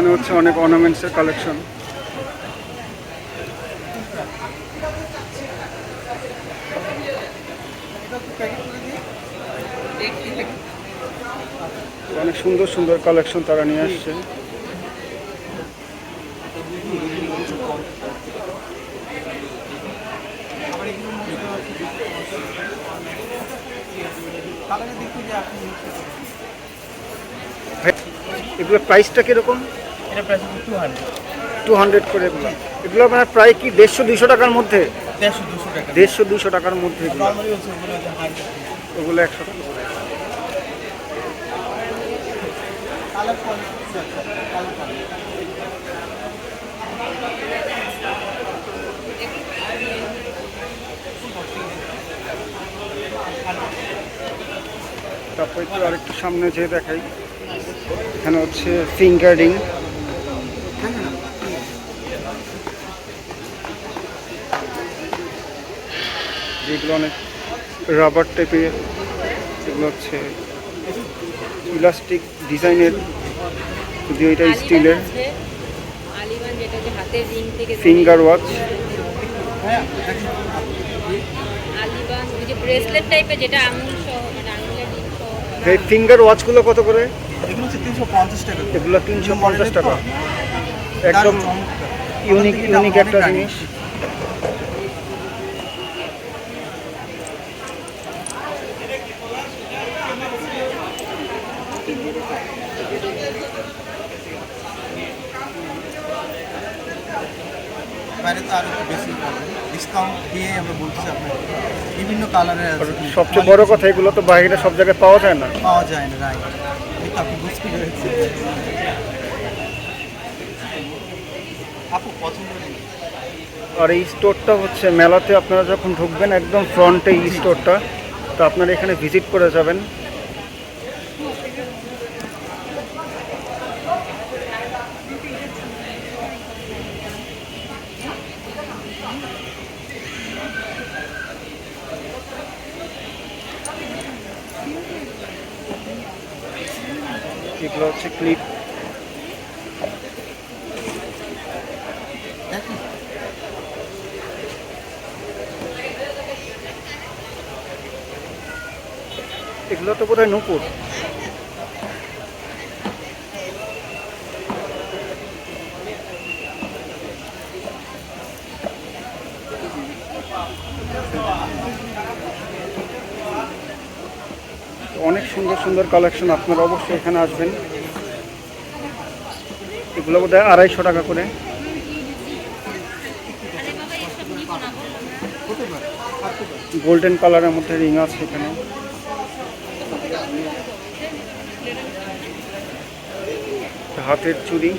এখানে হচ্ছে অনেক অর্নামেন্টসের কালেকশন অনেক সুন্দর সুন্দর কালেকশন তারা নিয়ে আসছে। এগুলোর প্রাইসটা কীরকম? এটা price two hundred two hundred করে এগুলো। এগুলো মানে প্রায় কি দেড়শো দুশো টাকার মধ্যে? দেড়শো দুশো টাকা। দেড়শো দুশো টাকার মধ্যে এগুলো। ওগুলো একশো টাকা করে। তারপর একটু আরেকটু সামনে যেয়ে দেখাই। এখানে হচ্ছে ফিঙ্গারিং যেগুলো অনেক রাবার টাইপের এগুলো হচ্ছে প্লাস্টিক ডিজাইনের যদিও এটা স্টিলের ফিঙ্গার ওয়াচ আলিবান ব্রেসলেট টাইপের যেটা আঙুল সহ মানে আঙুলের এই ফিঙ্গার ওয়াচগুলো কত করে? এগুলো হচ্ছে তিনশো পঞ্চাশ টাকা এগুলো তিনশো পঞ্চাশ টাকা। একদম ইউনিক ইউনিক একটা জিনিস। বাইরে তো বেশি ডিসকাউন্ট দিয়ে আমরা বলতেছি আপনাকে বিভিন্ন কালারের সবচেয়ে বড় কথা এগুলো তো বাইরে সব জায়গায় পাওয়া যায় না। পাওয়া যায় না রাইট এই তো আপনি বুঝতে পেরেছেন আপু পছন্দ আর এই স্টোরটা হচ্ছে মেলাতে আপনারা যখন ঢুকবেন একদম ফ্রন্টে এই স্টোরটা তো আপনারা এখানে ভিজিট করে যাবেন। এগুলো হচ্ছে ক্লিপ এগুলো তো বোধহয় নূপুর। অনেক সুন্দর সুন্দর কালেকশন আপনারা অবশ্যই এখানে আসবেন। এগুলো বোধ হয় আড়াইশো টাকা করে। গোল্ডেন কালারের মধ্যে রিং আছে এখানে। হাতের চুড়ি।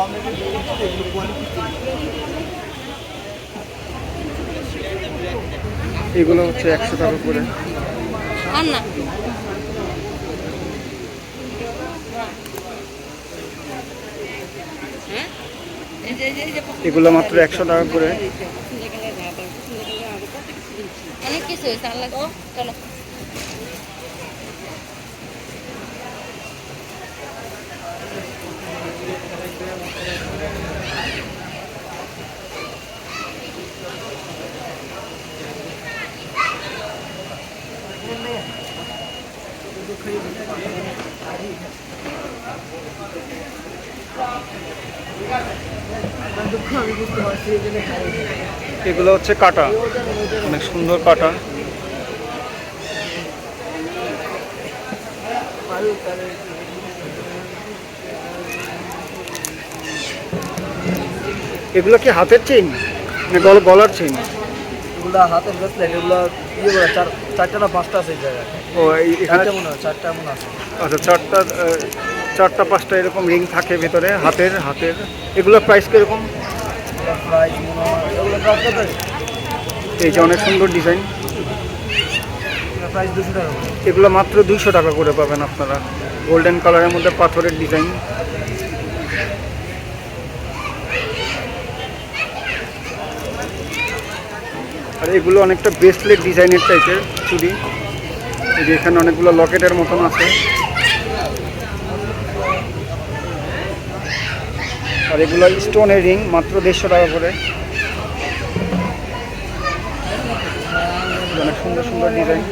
কম রেটে এগুলো কোয়ালিটি এগুলো হচ্ছে একশো টাকা করে। আর না এগুলো মাত্র একশো টাকা করে। অনেক কিছু হয়েছে আল্লাহ চলো। এগুলো হচ্ছে কাটা। অনেক সুন্দর কাটা। এগুলো কি হাতের চেন না গলার চেইন? এগুলো হাতের ব্রেসলেট এগুলো ইয়ে করে চার চারটা না পাঁচটা আছে এই জায়গায়। ও এখানে মনে হয় চারটা আছে আচ্ছা চারটা চারটা পাঁচটা এরকম রিং থাকে ভেতরে হাতের হাতের। এগুলোর প্রাইস কীরকম? এই যে অনেক সুন্দর ডিজাইন। এগুলো মাত্র দুইশো টাকা করে পাবেন আপনারা। গোল্ডেন কালারের মধ্যে পাথরের ডিজাইন আর এগুলো অনেকটা ব্রেসলেট ডিজাইনের টাইপের চুড়ি। এখানে অনেকগুলো লকেটের মতন আছে। আর এগুলো স্টোনের রিং মাত্র দেড়শো টাকা করে। অনেক সুন্দর সুন্দর ডিজাইন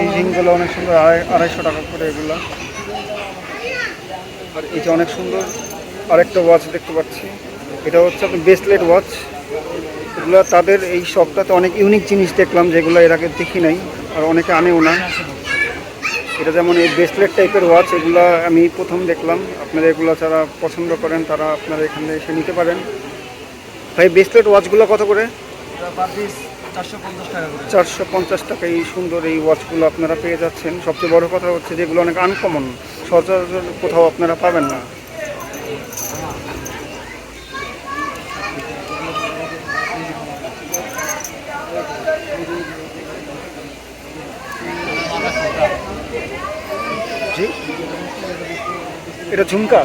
এই রিংগুলো অনেক সুন্দর, আড়াই আড়াইশো টাকা করে এগুলো। আর এই যে অনেক সুন্দর আরেকটা ওয়াচ দেখতে পাচ্ছি। এটা হচ্ছে আপনি ব্রেসলেট ওয়াচ এগুলো তাদের এই শপটাতে অনেক ইউনিক জিনিস দেখলাম যেগুলো এর আগে দেখি নাই আর অনেকে আনেও না। এটা যেমন এই ব্রেসলেট টাইপের ওয়াচ এগুলো আমি প্রথম দেখলাম। আপনারা এগুলো যারা পছন্দ করেন, তারা আপনারা এখানে এসে নিতে পারেন। ভাই ব্রেসলেট ওয়াচগুলো কত করে? চারশো পঞ্চাশ টাকা এই সুন্দর এই ওয়াচগুলো আপনারা পেয়ে যাচ্ছেন। সবচেয়ে বড় কথা হচ্ছে যেগুলো অনেক আনকমন সচরাচর কোথাও আপনারা পাবেন না। এটা ঝুমকা?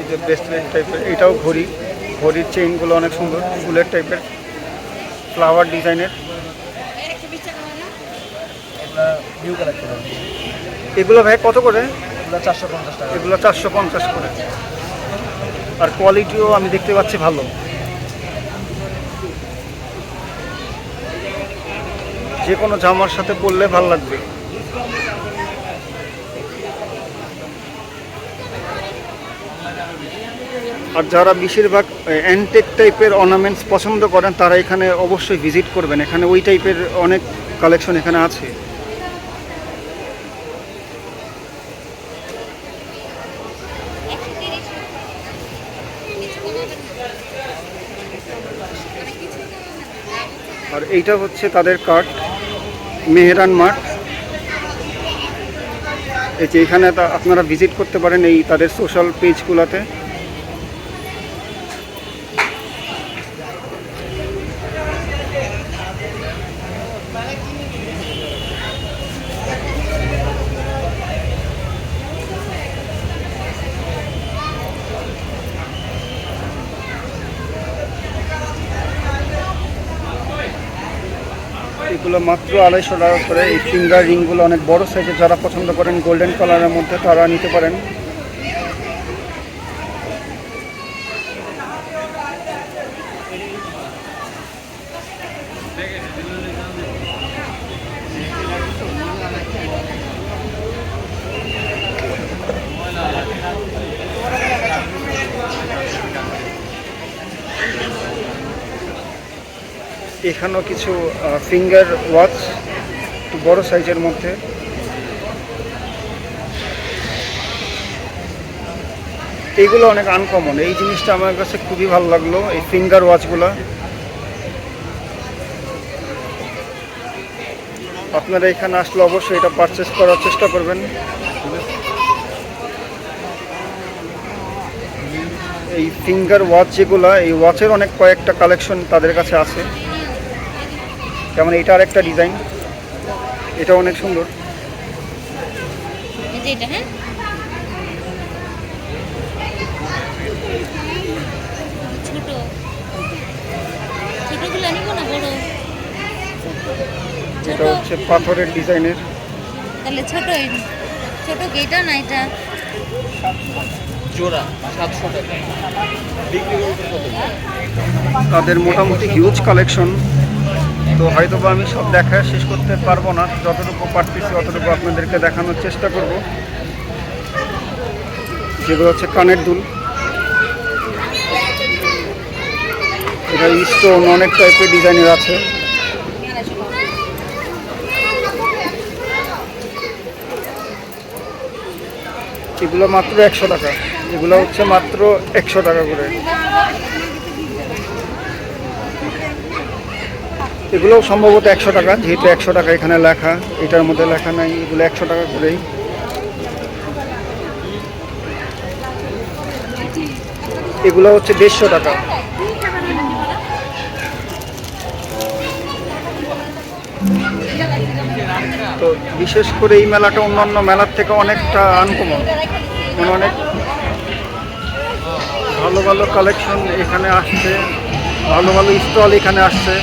এই যে ব্রেসলেট টাইপের এটাও ঘড়ি। ঘড়ির চেইনগুলো অনেক সুন্দর ফুলের টাইপের ফ্লাওয়ার ডিজাইনের এগুলো ভাই কত করে? এগুলো চারশো পঞ্চাশ টাকা। এগুলো চারশো পঞ্চাশ করে। আর কোয়ালিটিও আমি দেখতে পাচ্ছি ভালো। যে কোনো জামার সাথে পরলে ভালো লাগবে। আর যারা বেশিরভাগ অ্যান্টেক টাইপের অর্নামেন্টস পছন্দ করেন, তারা এখানে অবশ্যই ভিজিট করবেন। এখানে ওই টাইপের অনেক কালেকশন এখানে আছে। আর এইটা হচ্ছে তাদের কার্ড মেহরান মাঠ। এই যে এখানে আপনারা ভিজিট করতে পারেন এই তাদের সোশ্যাল পেজগুলোতে এগুলো মাত্র আড়াইশো টাকা করে। এই ফিঙ্গার রিংগুলো অনেক বড় সাইজের, যারা পছন্দ করেন গোল্ডেন কালারের মধ্যে তারা নিতে পারেন। এখানেও কিছু ফিঙ্গার ওয়াচ একটু বড় সাইজের মধ্যে। এইগুলো অনেক আনকমন এই জিনিসটা আমার কাছে খুবই ভালো লাগল, এই ফিঙ্গার ওয়াচগুলো আপনারা এখানে আসলে অবশ্যই এটা পারচেস করার চেষ্টা করবেন। এই ফিঙ্গার ওয়াচ যেগুলো, এই ওয়াচের অনেক কয়েকটা কালেকশন তাদের কাছে আছে। যেমন এটা আর একটা ডিজাইন এটা অনেক সুন্দর। এটা হ্যাঁ? হচ্ছে পাথরের ডিজাইনের। তাহলে ছোট ছোট কি এটা না এটা? জোড়া সাতশো টাকা। তাদের মোটামুটি হিউজ কালেকশন তো হয়তো আমি সব দেখা শেষ করতে পারব না। যতটুকু পারতেছি অতটুকু আপনাদেরকে দেখানোর চেষ্টা করব। যেগুলো হচ্ছে কানের দুল। এটা স্টোন অনেক টাইপের ডিজাইনের আছে। এগুলো মাত্র একশো টাকা। এগুলো হচ্ছে মাত্র একশো টাকা করে। এগুলোও সম্ভবত একশো টাকা, যেহেতু একশো টাকা এখানে লেখা, এটার মধ্যে লেখা নাই, এগুলো একশো টাকা করেই। এগুলো হচ্ছে দেড়শো টাকা। তো বিশেষ করে এই মেলাটা অন্যান্য মেলার থেকে অনেকটা আনকমন মানে অনেক ভালো ভালো কালেকশন এখানে আসছে, ভালো ভালো স্টল এখানে আসছে।